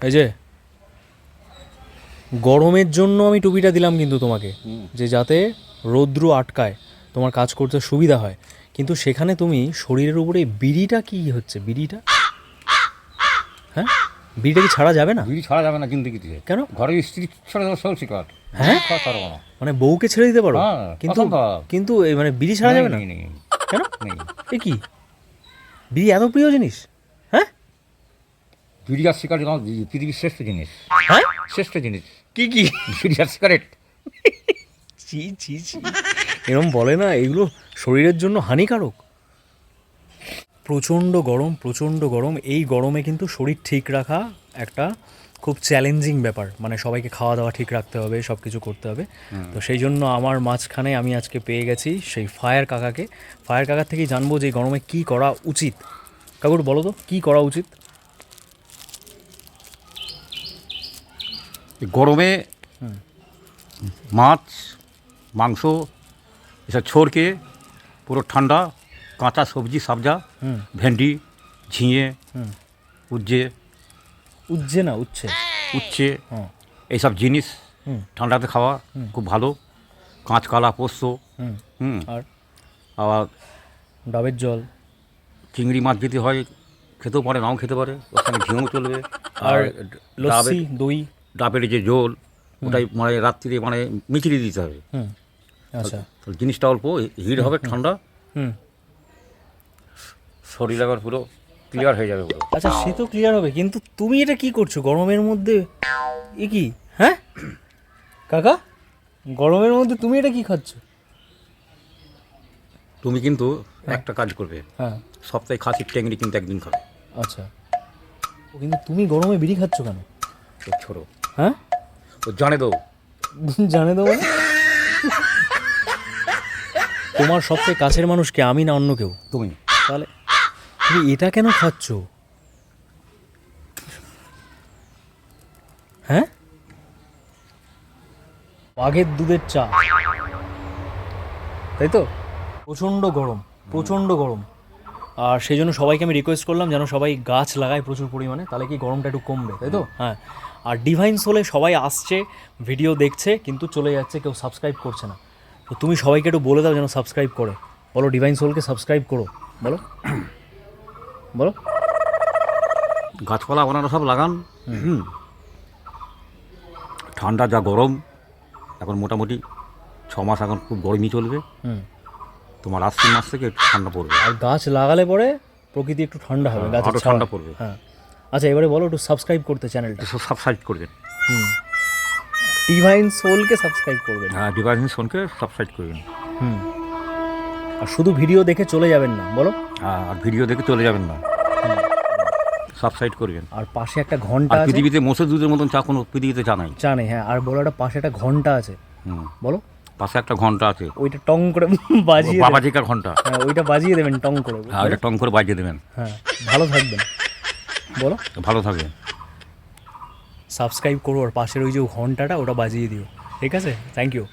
এই যে গরমের জন্য আমি টুপিটা দিলাম কিন্তু তোমাকে যে যাতে রৌদ্র আটকায় তোমার কাজ করতে সুবিধা হয়। কিন্তু সেখানে তুমি শরীরের উপরে বিড়িটা কি হচ্ছে? বিড়িটা? হ্যাঁ? বিড়িটা কি ছাড়া যাবে না? বিড়ি ছাড়া যাবে না জিন্দগিতে কেন? ঘরে স্ত্রী ছেড়ে সব শিকার হ্যাঁ? মানে বউকে ছেড়ে দিতে পারো? হ্যাঁ, কিন্তু কিন্তু এই মানে বিড়ি ছাড়া যাবে না? কেন। এ কি? বিড়ি এত প্রিয় জিনিস? বিড়ি আর সিগারেট আমার পৃথিবীর শ্রেষ্ঠ জিনিস। হ্যাঁ? শ্রেষ্ঠ জিনিস। কি কি? বিড়ি আর সিগারেট ছি ছি ছি। এরম বলে না এগুলো শরীরের জন্য হানিকারক। প্রচণ্ড গরম প্রচণ্ড গরম। এই গরমে কিন্তু শরীর ঠিক রাখা একটা খুব চ্যালেঞ্জিং ব্যাপার। মানে সবাইকে খাওয়া দাওয়া ঠিক রাখতে হবে সব কিছু করতে হবে। তো সেই জন্য আমার মাঝখানে আমি আজকে পেয়ে গেছি সেই ফায়ার কাকাকে। ফায়ার কাকার থেকেই জানব যে গরমে কী করা উচিত। কাকুর বলো তো কী করা উচিত? গরমে মাছ মাংস এসব ছোড়কে পুরো ঠান্ডা কাঁচা সবজি সাবজা ভেন্ডি ঝিঙে উজ্জে উজ্জে না উচ্ছে? উচ্ছে এইসব জিনিস ঠান্ডাতে খাওয়া খুব ভালো। কাঁচকলা পোস্ত হুম। আর? আবার ডাবের জল? চিংড়ি মাছ যদি হয় খেতেও পারে নাও খেতে পারে। ওখানে ঝিঙেও চলবে। আর লস্যি দই? ডাবের যে জল ওটাই মানে রাত্রিরে মানে মিচিয়ে দিতে হবে। হুম। আচ্ছা। জিনিসটা অল্প হিট হবে ঠান্ডা। হুম। শরীর আবার পুরো ক্লিয়ার হয়ে যাবে পুরো। আচ্ছা সে তো ক্লিয়ার হবে কিন্তু তুমি এটা কি করছ? গরমের মধ্যে এ কি? হ্যাঁ? কাকা গরমের মধ্যে তুমি এটা কি খাচ্ছ? তুমি কিন্তু একটা কাজ করবে। হ্যাঁ। সপ্তাহে খাসির ট্যাংরি কিন্তু একদিন খাবে। আচ্ছা। ও কিন্তু তুমি গরমে বিড়ি খাচ্ছ কেন? ছোড়ো হ্যাঁ? ও জানে তো। জানে দেবো না তোমার সবচেয়ে কাছের মানুষকে আমি না অন্য কেউ? তুমি। তাহলে তুমি এটা কেন খাচ্ছ? হ্যাঁ? বাঘের দুধের চা। তাই তো? প্রচণ্ড গরম প্রচণ্ড গরম। আর সেই জন্য সবাইকে আমি রিকোয়েস্ট করলাম যেন সবাই গাছ লাগায় প্রচুর পরিমাণে তাহলে কি গরমটা একটু কমবে তাই তো? হ্যাঁ। আর ডিভাইন সোলে সবাই আসছে ভিডিও দেখছে কিন্তু চলে যাচ্ছে কেউ সাবস্ক্রাইব করছে না। তো তুমি সবাইকে একটু বলে দাও যেন সাবস্ক্রাইব করে। বলো ডিভাইন সোলকে সাবস্ক্রাইব করো। বলো। বলো। গাছপালা আপনারা সব লাগান। হুম। ঠান্ডা যা গরম এখন মোটামুটি ছ মাস এখন খুব গরমই চলবে। হুম। তোমার আশ্বিন মাস থেকে একটু ঠান্ডা পড়বে। আর গাছ লাগালে পরে প্রকৃতি একটু ঠান্ডা হবে গাছ আরও ছাওয়ায়। ঠান্ডা পড়বে। হ্যাঁ। আচ্ছা এবারে বলো একটু সাবস্ক্রাইব করতে চ্যানেলটা সব সাবস্ক্রাইব করবেন। হুম। ডিভাইন সোলকে সাবস্ক্রাইব করবেন। হ্যাঁ ডিভাইস সোলকে সাবস্ক্রাইব করবেন। হুম। আর শুধু ভিডিও দেখে চলে যাবেন না বলো। হ্যাঁ, আর ভিডিও দেখে চলে যাবেন না। সাবস্ক্রাইব করবেন। আর পাশে একটা ঘণ্টা আছে। পৃথিবীতে মোষের দুধের মতন চা কোনো পৃথিবীতে চা নাই। জানে হ্যাঁ আর বলো একটা পাশে একটা ঘণ্টা আছে। হুম। বলো। পাশে একটা ঘণ্টা আছে। ওইটা টং করে বাজিয়ে। বাবাজিকার ঘণ্টা। হ্যাঁ ওইটা বাজিয়ে দেবেন টং করে। হ্যাঁ ওইটা টং করে বাজিয়ে দেবেন। হ্যাঁ ভালো থাকবেন। বলো। ভালো থাকবে সাবস্ক্রাইব করো আর পাশের ওই যে ঘন্টাটা ওটা বাজিয়ে দিও। ঠিক আছে? Thank you